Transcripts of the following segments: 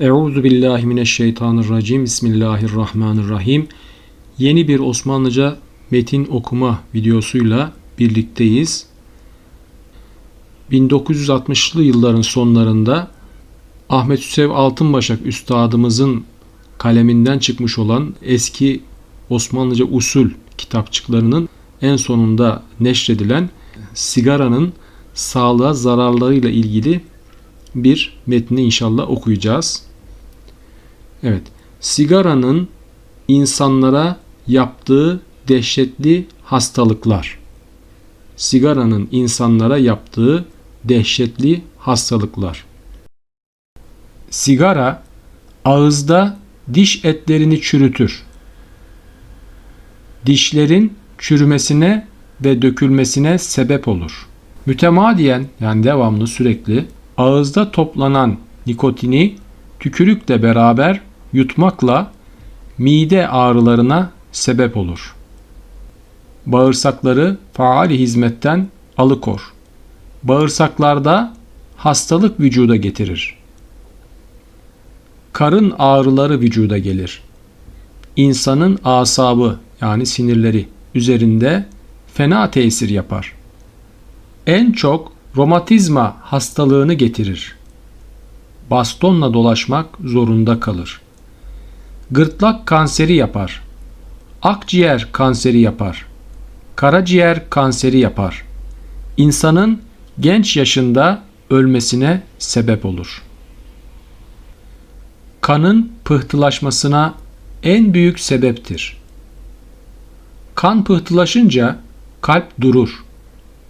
Euzu billahi mineşşeytanirracim. Bismillahirrahmanirrahim. Yeni bir Osmanlıca metin okuma videosuyla birlikteyiz. 1960'lı yılların sonlarında Ahmet Hüsev Altınbaşak üstadımızın kaleminden çıkmış olan eski Osmanlıca usul kitapçıklarının en sonunda neşredilen sigaranın sağlığa zararlarıyla ilgili bir metni inşallah okuyacağız. Evet. Sigaranın insanlara yaptığı dehşetli hastalıklar. Sigaranın insanlara yaptığı dehşetli hastalıklar. Sigara ağızda diş etlerini çürütür. Dişlerin çürümesine ve dökülmesine sebep olur. Mütemadiyen yani devamlı sürekli ağızda toplanan nikotini tükürükle beraber yutmakla mide ağrılarına sebep olur. Bağırsakları faali hizmetten alıkor. Bağırsaklarda hastalık vücuda getirir. Karın ağrıları vücuda gelir. İnsanın asabı yani sinirleri üzerinde fena tesir yapar. En çok romatizma hastalığını getirir. Bastonla dolaşmak zorunda kalır. Gırtlak kanseri yapar. Akciğer kanseri yapar. Karaciğer kanseri yapar. İnsanın genç yaşında ölmesine sebep olur. Kanın pıhtılaşmasına en büyük sebeptir. Kan pıhtılaşınca kalp durur.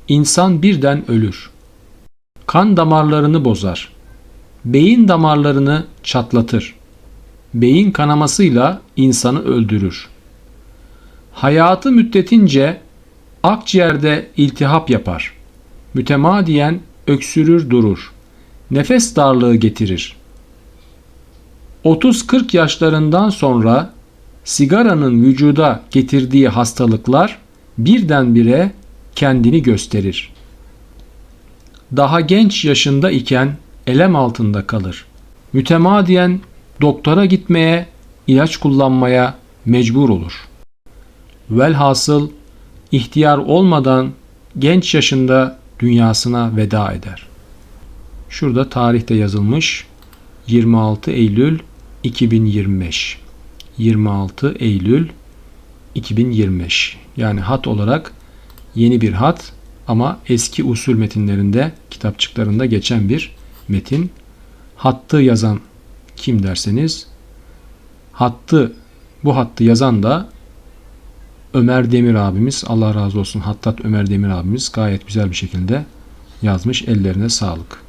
İnsan birden ölür. Kan damarlarını bozar. Beyin damarlarını çatlatır. Beyin kanamasıyla insanı öldürür. Hayatı müddetince akciğerde iltihap yapar. Mütemadiyen öksürür durur. Nefes darlığı getirir. 30-40 yaşlarından sonra sigaranın vücuda getirdiği hastalıklar birdenbire kendini gösterir. Daha genç yaşında iken elem altında kalır. Mütemadiyen doktora gitmeye, ilaç kullanmaya mecbur olur. Velhasıl ihtiyar olmadan genç yaşında dünyasına veda eder. Şurada tarihte yazılmış 26 Eylül 2025. 26 Eylül 2025. Yani hat olarak yeni bir hat ama eski usul metinlerinde, kitapçıklarında geçen bir metin. Hattı yazan kim derseniz hattı bu hattı yazan da Ömer Demir abimiz Allah razı olsun Hattat Ömer Demir abimiz gayet güzel bir şekilde yazmış ellerine sağlık.